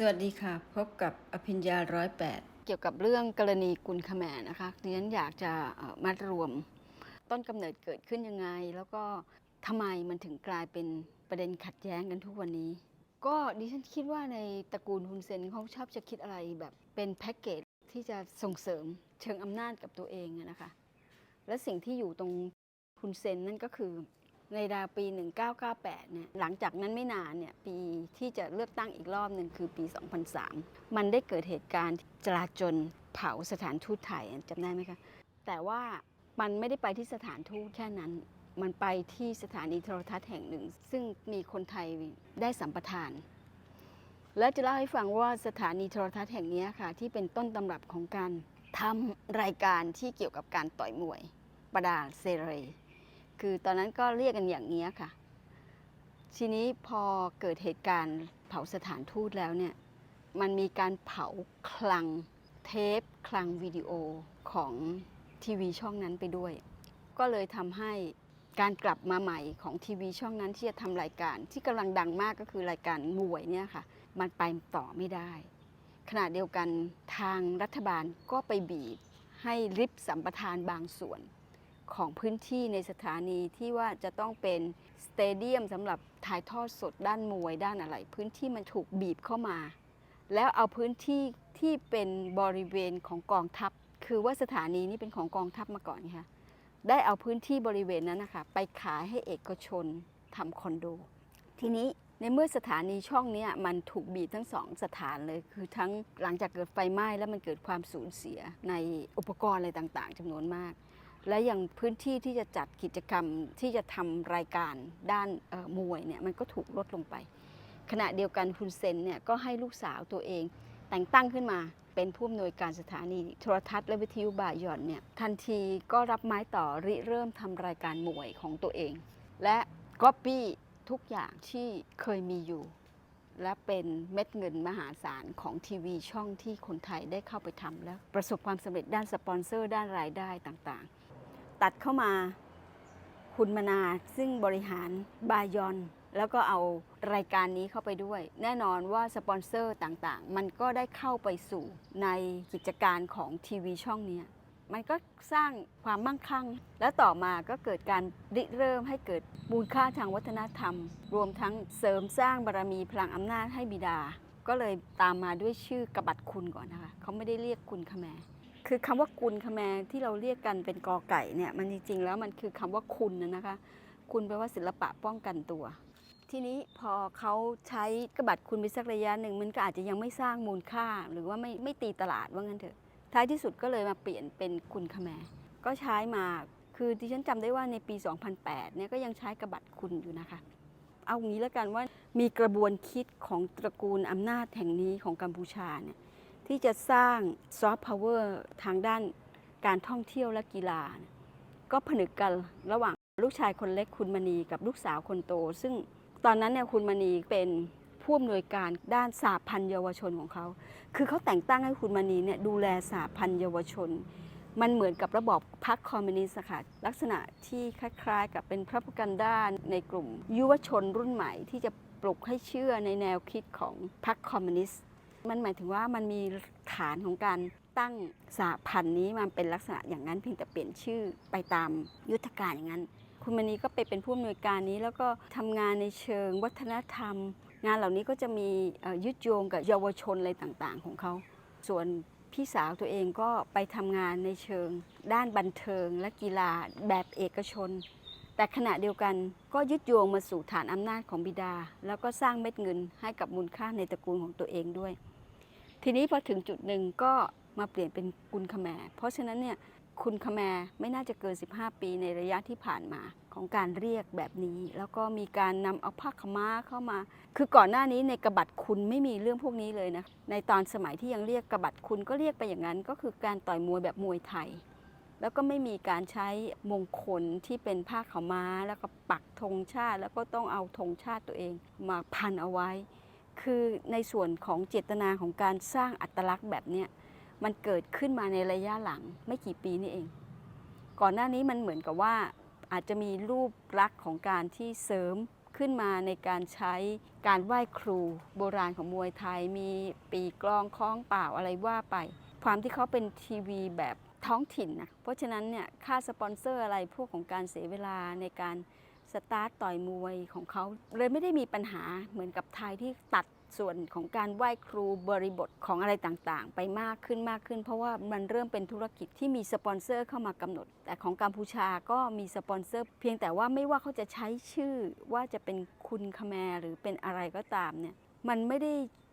สวัสดีค่ะ พบกับอภิญญาร้อยแปดเกี่ยวกับเรื่องกรณีกุลขแมรนะคะดิฉันอยากจะมัดรวม ต้นกำเนิดเกิดขึ้นยังไง แล้วก็ทำไมมันถึงกลายเป็นประเด็นขัดแย้งกันทุกวันนี้ ก็ดิฉันคิดว่าในตระกูลฮุนเซนเขาชอบจะคิดอะไรแบบเป็นแพ็กเกจที่จะส่งเสริมเชิงอำนาจกับตัวเองนะคะ และสิ่งที่อยู่ตรงฮุนเซนนั่นก็คือ ในราวปี 1998 เนี่ย หลังจากนั้นไม่นานเนี่ย ปีที่จะเลือกตั้งอีกรอบหนึ่งคือปี 2003 มันได้เกิดเหตุการณ์จลาจลเผาสถานทูตไทยจำได้ไหมคะ แต่ว่ามันไม่ได้ไปที่สถานทูตแค่นั้น มันไปที่สถานีโทรทัศน์แห่งหนึ่ง ซึ่งมีคนไทยได้สัมปทาน และจะเล่าให้ฟังว่าสถานีโทรทัศน์แห่งนี้ค่ะ ที่เป็นต้นตำรับของการทำรายการที่เกี่ยวกับการต่อยมวยประดาเซเร คือตอนนั้นก็เรียกกันอย่างนี้ค่ะ ทีนี้พอเกิดเหตุการณ์เผาสถานทูตแล้วเนี่ย มันมีการเผาคลังเทปคลังวิดีโอของทีวีช่องนั้นไปด้วย ก็เลยทำให้การกลับมาใหม่ของทีวีช่องนั้นที่จะทำรายการที่กำลังดังมากก็คือรายการมวยเนี่ยค่ะ มันไปต่อไม่ได้ ขณะเดียวกันทางรัฐบาลก็ไปบีบให้ริบสัมปทานบางส่วน ของพื้นที่ในสถานีที่ว่าจะต้องเป็นสเตเดียมสำหรับถ่ายทอดสดด้านมวยด้านอะไร พื้นที่มันถูกบีบเข้ามา แล้วเอาพื้นที่ที่เป็นบริเวณของกองทัพ คือว่าสถานีนี้เป็นของกองทัพมาก่อนค่ะได้เอาพื้นที่บริเวณนั้นนะคะไปขายให้เอกชนทำคอนโด ทีนี้ในเมื่อสถานีช่องนี้มันถูกบีบทั้งสองสถานเลย คือทั้งหลังจากเกิดไฟไหม้แล้วมันเกิดความสูญเสียในอุปกรณ์อะไรต่าง ๆจำนวนมาก และอย่างพื้นที่ที่จะจัดกิจกรรมที่จะทำรายการด้านมวยเนี่ยมันก็ถูกลดลงไป ขณะเดียวกันคุณเซนเนี่ยก็ให้ลูกสาวตัวเอง แต่งตั้งขึ้นมาเป็นผู้อำนวยการสถานีโทรทัศน์และวิทยุบายอนเนี่ยทันทีก็รับไม้ต่อริเริ่มทำรายการมวยของตัวเอง และก๊อปปี้ทุกอย่างที่เคยมีอยู่ และเป็นเม็ดเงินมหาศาลของทีวีช่องที่คนไทยได้เข้าไปทำแล้ว ประสบความสำเร็จด้านสปอนเซอร์ ด้านรายได้ต่างๆ ตัดเข้ามาคุณมนาซึ่งบริหารบายอน แล้วก็เอารายการนี้เข้าไปด้วย แน่นอนว่าสปอนเซอร์ต่างๆ มันก็ได้เข้าไปสู่ในกิจการของทีวีช่องนี้มันก็สร้างความมั่งคั่ง และต่อมาก็เกิดการริเริ่มให้เกิดมูลค่าทางวัฒนธรรม รวมทั้งเสริมสร้างบารมีพลังอำนาจให้บิดา ก็เลยตามมาด้วยชื่อกบัตรคุณก่อนนะคะ เขาไม่ได้เรียกคุณขแม คือคำว่ากุลขแมที่เราเรียกกันเป็นกอไก่เนี่ยมันจริงๆแล้วมันคือคำว่าคุณนะคะ คุณแปลว่าศิลปะป้องกันตัว ทีนี้พอเขาใช้กระบัตรคุณไปสักระยะหนึ่ง มันก็อาจจะยังไม่สร้างมูลค่า หรือว่าไม่ไม่ตีตลาดว่างั้นเถอะ ท้ายที่สุดก็เลยมาเปลี่ยนเป็นคุณขแมก็ใช้มาคือที่ฉันจำได้ว่าในปี 2008 เนี่ยก็ยังใช้กระบัตรคุณอยู่นะคะ เอางี้แล้วกันว่ามีกระบวนคิดของตระกูลอำนาจแห่งนี้ของกัมพูชาเนี่ย ที่จะสร้างซอฟต์พาวเวอร์ทางด้านการท่องเที่ยวและกีฬา ก็ผนึกกันระหว่างลูกชายคนเล็กคุณมณีกับลูกสาวคนโต ซึ่งตอนนั้นเนี่ยคุณมณีเป็นผู้อำนวยการด้านสาพันเยาวชนของเขา คือเขาแต่งตั้งให้คุณมณีเนี่ยดูแลสาพันเยาวชน มันเหมือนกับระบอบพรรคคอมมิวนิสต์ค่ะลักษณะที่คล้ายๆ กับเป็นพระพุกันด้านในกลุ่ม ยุวชนรุ่นใหม่ที่จะปลุกให้เชื่อในแนวคิดของพรรคคอมมิวนิสต์ มันหมายถึงว่ามันมีฐานของการตั้งสหพันธ์นี้มันเป็นลักษณะอย่างนั้นเพียงแต่เปลี่ยนชื่อไปตามยุทธการอย่างนั้น คุณมณีก็ไปเป็นผู้อำนวยการนี้แล้วก็ทำงานในเชิงวัฒนธรรม งานเหล่านี้ก็จะมียึดโยงกับเยาวชนอะไรต่างๆ ของเขา ส่วนพี่สาวตัวเองก็ไปทำงานในเชิง ด้านบันเทิงและกีฬาแบบเอกชน แต่ขณะเดียวกันก็ยึดโยงมาสู่ฐานอำนาจของบิดา แล้วก็สร้างเม็ดเงินให้กับมูลค่าในตระกูลของตัวเองด้วย ทีนี้พอถึงจุดหนึ่งก็มาเปลี่ยนเป็นกุลขแมเพราะฉะนั้นเนี่ยคุณขแมไม่น่าจะเกิน 15 ปีในระยะที่ผ่านมาของการเรียกแบบนี้ แล้วก็มีการนำเอาผ้าขม้าเข้ามา คือก่อนหน้านี้ในกระบัดคุณไม่มีเรื่องพวกนี้เลยนะในตอนสมัยที่ยังเรียกกระบัดคุณก็เรียกไปอย่างนั้น ก็คือการต่อยมวยแบบมวยไทย แล้วก็ไม่มีการใช้มงคลที่เป็นผ้าขม้า แล้วก็ปักธงชาติ แล้วก็ต้องเอาธงชาติตัวเองมาพันเอาไว้ คือในส่วนของเจตนาของการสร้างอัตลักษณ์แบบเนี้ยมันเกิดขึ้นมาในระยะหลังไม่กี่ปีนี่เอง ก่อนหน้านี้มันเหมือนกับว่าอาจจะมีรูปลักษณ์ของการที่เสริมขึ้นมาในการใช้การไหว้ครู โบราณของมวยไทย มีปีกลองคล้องเปล่าอะไรว่าไป ความที่เขาเป็นทีวีแบบท้องถิ่นนะเพราะฉะนั้นเนี่ยค่าสปอนเซอร์อะไรพวกของการเสียเวลาในการ สตาร์ตต่อยมวยของเขาเลยไม่ได้มีปัญหาเหมือนกับไทยที่ตัดส่วนของการไหว้ครูบริบทของอะไรต่างๆ ไปมากขึ้นมากขึ้น เพราะว่ามันเริ่มเป็นธุรกิจที่มีสปอนเซอร์เข้ามากำหนด แต่ของกัมพูชาก็มีสปอนเซอร์ เพียงแต่ว่าไม่ว่าเขาจะใช้ชื่อว่าจะเป็นคุณคแมหรือเป็นอะไรก็ตามเนี่ยมันไม่ได้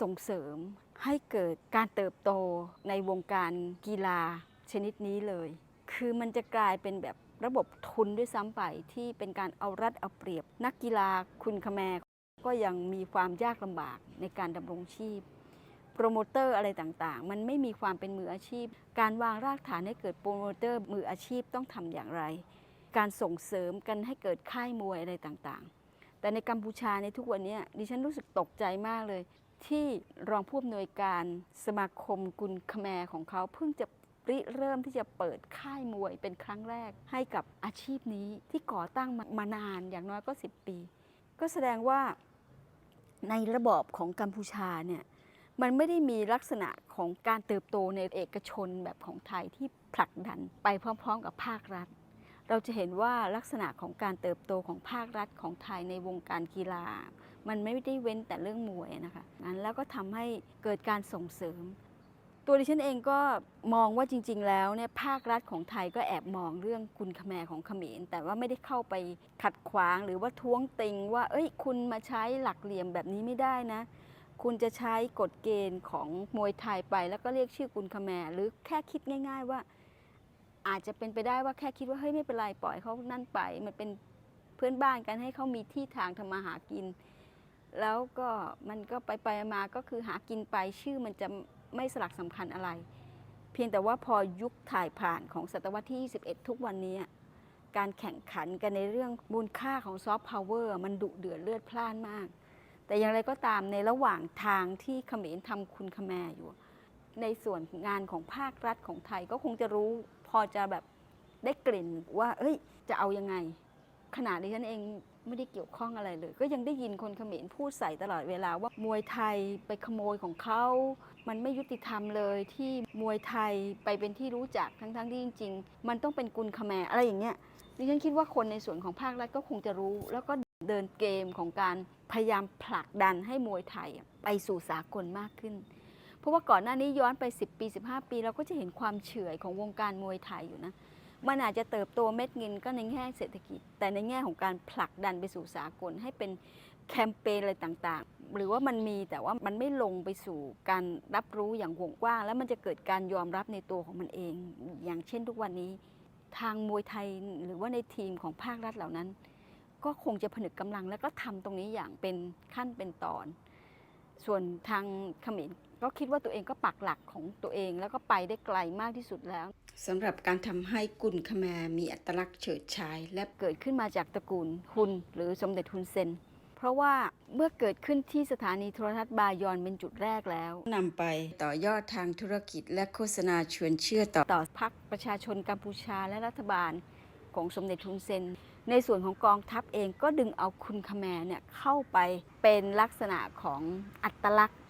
ส่งเสริมให้เกิดการเติบโตในวงการกีฬาชนิดนี้เลย คือมันจะกลายเป็นแบบ ระบบทุนด้วยซ้ำไปที่เป็นการเอารัดเอาเปรียบ นักกีฬาคุณคแมก็ยังมีความยากลำบากในการดำรงชีพ โปรโมเตอร์อะไรต่างๆ มันไม่มีความเป็นมืออาชีพ การวางรากฐานให้เกิดโปรโมเตอร์มืออาชีพต้องทำอย่างไร การส่งเสริมกันให้เกิดค่ายมวยอะไรต่างๆ แต่ในกัมพูชาในทุกวันนี้ดิฉันรู้สึกตกใจมากเลย ที่รองผู้อำนวยการสมาคมกุลคแมของเขาเพิ่งจะ ริเริ่มที่จะเปิดค่ายมวยเป็นครั้งแรกให้กับอาชีพนี้ที่ก่อตั้งมามานานอย่างน้อยก็ 10 ปี ก็แสดงว่าในระบอบของกัมพูชาเนี่ยมันไม่ได้มีลักษณะของการเติบโตในเอกชนแบบของไทยที่ผลักดันไปพร้อม ๆ กับภาครัฐ เราจะเห็นว่าลักษณะของการเติบโตของภาครัฐของไทยในวงการกีฬา มันไม่ได้เว้นแต่เรื่องมวยนะคะนั้นแล้วก็ทำให้เกิดการส่งเสริม ตัวดิฉันเองก็มองว่าจริง ๆ แล้วเนี่ยภาครัฐของไทยก็แอบมองเรื่องกุลคแมของเขมร แต่ว่าไม่ได้เข้าไปขัดขวางหรือว่าท้วงติงว่า เอ้ย คุณมาใช้หลักเหลี่ยมแบบนี้ไม่ได้นะ คุณจะใช้กฎเกณฑ์ของมวยไทยไป แล้วก็เรียกชื่อกุลคแมหรือแค่คิดง่าย ๆ ว่า อาจจะเป็นไปได้ว่าแค่คิดว่าเฮ้ยไม่เป็นไรปล่อยเขานั่นไป มันเป็นเพื่อนบ้านกันให้เขามีที่ทางทำมาหากิน แล้วก็มันก็ไปไปมาก็คือหากินไปชื่อมันจะ ไม่สลักสำคัญอะไร เพียงแต่ว่าพอยุคถ่ายผ่านของศตวรรษที่ 21 ทุกวันนี้ การแข่งขันกันในเรื่องมูลค่าของซอฟต์พาวเวอร์มันดุเดือดเลือดพล่านมาก แต่อย่างไรก็ตามในระหว่างทางที่เขมรทำคุณคแมอยู่ ในส่วนงานของภาครัฐของไทยก็คงจะรู้พอจะแบบได้กลิ่นว่า เอ้ย จะเอายังไง ขนาดดิฉันเองไม่ได้เกี่ยวข้องอะไรเลย ก็ยังได้ยินคนเขมรพูดใส่ตลอดเวลาว่ามวยไทยไปขโมยของเขา มันไม่ยุติธรรมเลยที่มวยไทยไปเป็นที่รู้จักทั้งๆที่จริง ๆ มันต้องเป็นกุลคแมอะไรอย่างเงี้ยดิฉันคิดว่าคนในส่วนของภาครัฐก็คงจะรู้ แล้วก็เดินเกมของการพยายามผลักดันให้มวยไทยไปสู่สากลมากขึ้น เพราะว่าก่อนหน้านี้ย้อนไป 10 ปี 15 ปี เราก็จะเห็นความเฉื่อยของวงการมวยไทยอยู่นะ มันอาจจะเติบโตเม็ดเงินก็ในแง่เศรษฐกิจ แต่ในแง่ของการผลักดันไปสู่สากลให้เป็นแคมเปญอะไรต่างๆ หรือว่ามันมีแต่ว่ามันไม่ลงไปสู่การรับรู้อย่างวงกว้าง แล้วมันจะเกิดการยอมรับในตัวของมันเอง อย่างเช่นทุกวันนี้ ทางมวยไทยหรือว่าในทีมของภาครัฐเหล่านั้น ก็คงจะผนึกกำลังแล้วก็ทำตรงนี้อย่างเป็นขั้นเป็นตอน ส่วนทางเขมรก็คิดว่าตัวเองก็ปักหลักของตัวเองแล้วก็ไปได้ไกลมากที่สุดแล้วสำหรับการทำให้กุลคแมร์มีอัตลักษณ์เฉิดฉายและเกิดขึ้นมาจากตระกูลฮุนหรือสมเด็จฮุนเซน เพราะว่าเมื่อเกิดขึ้นที่สถานีโทรทัศน์บายอนเป็นจุดแรกแล้วนำไปต่อยอดทางธุรกิจและโฆษณาชวนเชื่อต่อต่อพรรคประชาชนกัมพูชาและรัฐบาลของสมเด็จฮุนเซน ในส่วนของกองทัพเองก็ดึงเอาคุณคแมร์เนี่ยเข้าไปเป็นลักษณะของอัตลักษณ์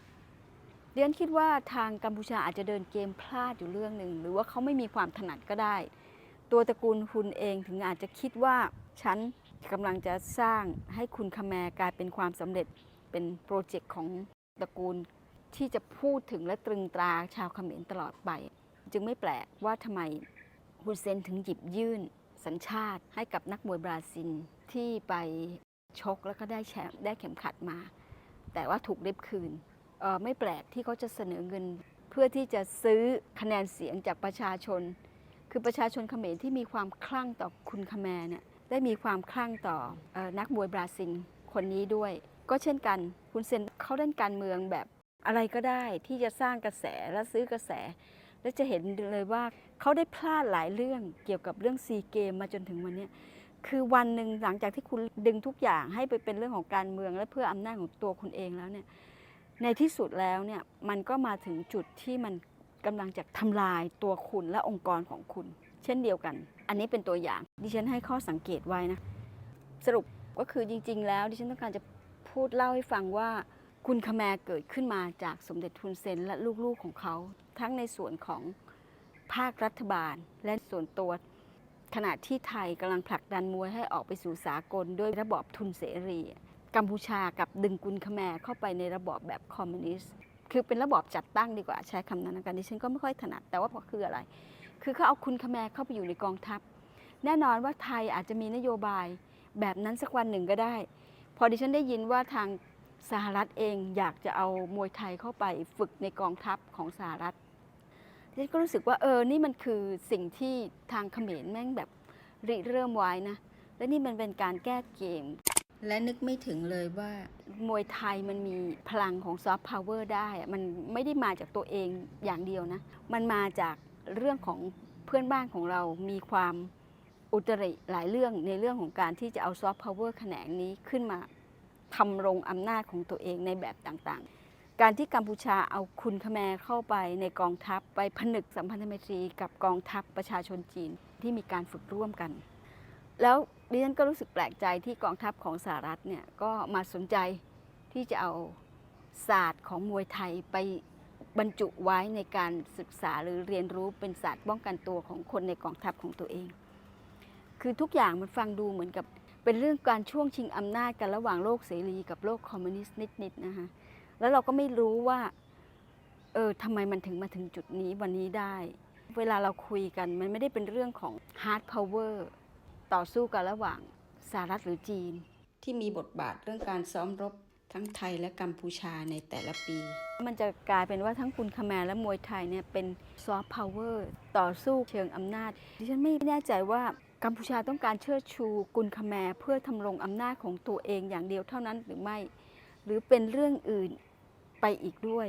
เดียนคิดว่าทางกัมพูชาอาจจะเดินเกมพลาดอยู่เรื่องหนึ่ง หรือว่าเขาไม่มีความถนัดก็ได้ ตัวตระกูลฮุนเองถึงอาจจะคิดว่าฉันกำลังจะสร้างให้คุณคแมร์กลายเป็นความสำเร็จเป็นโปรเจกต์ของตระกูลที่จะพูดถึงและตรึงตราชาวเขมรตลอดไป จึงไม่แปลกว่าทำไมฮุนเซนถึงหยิบยื่น สัญชาติให้กับนักมวยบราซิลที่ไปชกแล้วก็ได้แชมป์ได้เข็มขัดมา แต่ว่าถูกเรียบคืน ไม่แปลกที่เขาจะเสนอเงิน เพื่อที่จะซื้อคะแนนเสียงจากประชาชน คือประชาชนเขมรที่มีความคลั่งต่อคุณคแมรเนี่ยได้มีความคลั่งต่ออนักมวยบราซิลคนนี้ด้วย ก็เช่นกันคุณเซนเขาเล่นการเมืองแบบอะไรก็ได้ที่จะสร้างกระแสและซื้อกระแส และจะเห็นเลยว่าเขาได้พลาดหลายเรื่องเกี่ยวกับเรื่องซีเกมมาจนถึงวันนี้คือวันหนึ่งหลังจากที่คุณดึงทุกอย่างให้ไปเป็นเรื่องของการเมือง และเพื่ออำนาจของตัวคุณเองแล้วเนี่ย ในที่สุดแล้วเนี่ยมันก็มาถึงจุดที่มันกำลังจะทำลายตัวคุณและองค์กรของคุณ เช่นเดียวกัน อันนี้เป็นตัวอย่าง ดิฉันให้ข้อสังเกตไว้นะ สรุปก็คือจริง ๆ แล้วดิฉันต้องการจะพูดเล่าให้ฟังว่าคุณคแมร์เกิดขึ้นมาจากสมเด็จทุนเซนและลูกๆของเขา ทั้งในส่วนของภาครัฐบาลและส่วนตัว ขณะที่ไทยกำลังผลักดันมวยให้ออกไปสู่สากลด้วยระบอบทุนเสรี กัมพูชากับดึงกุนคแมร์เข้าไปในระบอบแบบคอมมิวนิสต์คือเป็นระบอบจัดตั้งดีกว่าใช้คำนั้นนะกันดิฉันก็ไม่ค่อยถนัดแต่ว่าคืออะไร คือเขาเอาคุณคแมร์เข้าไปอยู่ในกองทัพ แน่นอนว่าไทยอาจจะมีนโยบายแบบนั้นสักวันหนึ่งก็ได้ พอดิฉันได้ยินว่าทางสหรัฐเองอยากจะเอามวยไทยเข้าไปฝึกในกองทัพของสหรัฐดิฉันก็รู้สึกว่าเออนี่มันคือสิ่งที่ทางเขมรแม่งแบบริเริ่มไว้นะและนี่มันเป็นการแก้เกม และนึกไม่ถึงเลยว่ามวยไทยมันมีพลังของซอฟต์พาวเวอร์ได้ มันไม่ได้มาจากตัวเองอย่างเดียวนะ มันมาจากเรื่องของเพื่อนบ้านของเรามีความอุตริหลายเรื่องในเรื่องของการที่จะเอาซอฟต์พาวเวอร์แขนงนี้ขึ้นมาทำรงอำนาจของตัวเองในแบบต่างๆ การที่กัมพูชาเอาคุณคแมเข้าไปในกองทัพไปผนึกสัมพันธไมตรีกับกองทัพประชาชนจีนที่มีการฝึกร่วมกัน แล้ว ดิฉันก็รู้สึกแปลกใจที่กองทัพของสหรัฐเนี่ยก็มาสนใจที่จะเอาศาสตร์ของมวยไทยไปบรรจุไว้ในการศึกษาหรือเรียนรู้เป็นศาสตร์ป้องกันตัวของคนในกองทัพของตัวเอง คือทุกอย่างมันฟังดูเหมือนกับเป็นเรื่องการช่วงชิงอำนาจกันระหว่างโลกเสรีกับโลกคอมมิวนิสต์นิดๆนะคะแล้วเราก็ไม่รู้ว่าเออทำไมมันถึงมาถึงจุดนี้วันนี้ได้ เวลาเราคุยกันมันไม่ได้เป็นเรื่องของฮาร์ดพาวเวอร์ ต่อสู้กันระหว่างสหรัฐหรือจีน ที่มีบทบาทเรื่องการซ้อมรบทั้งไทยและกัมพูชาในแต่ละปี มันจะกลายเป็นว่าทั้งคุณคแมร์และมวยไทยเนี่ยเป็นซอฟต์พาวเวอร์ต่อสู้เชิงอำนาจ ดิฉันไม่แน่ใจว่ากัมพูชาต้องการเชิดชูกุนคแมร์เพื่อทำรงอำนาจของตัวเองอย่างเดียวเท่านั้นหรือไม่ หรือเป็นเรื่องอื่นไปอีกด้วย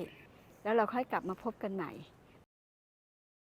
แล้วเราค่อยกลับมาพบกันใหม่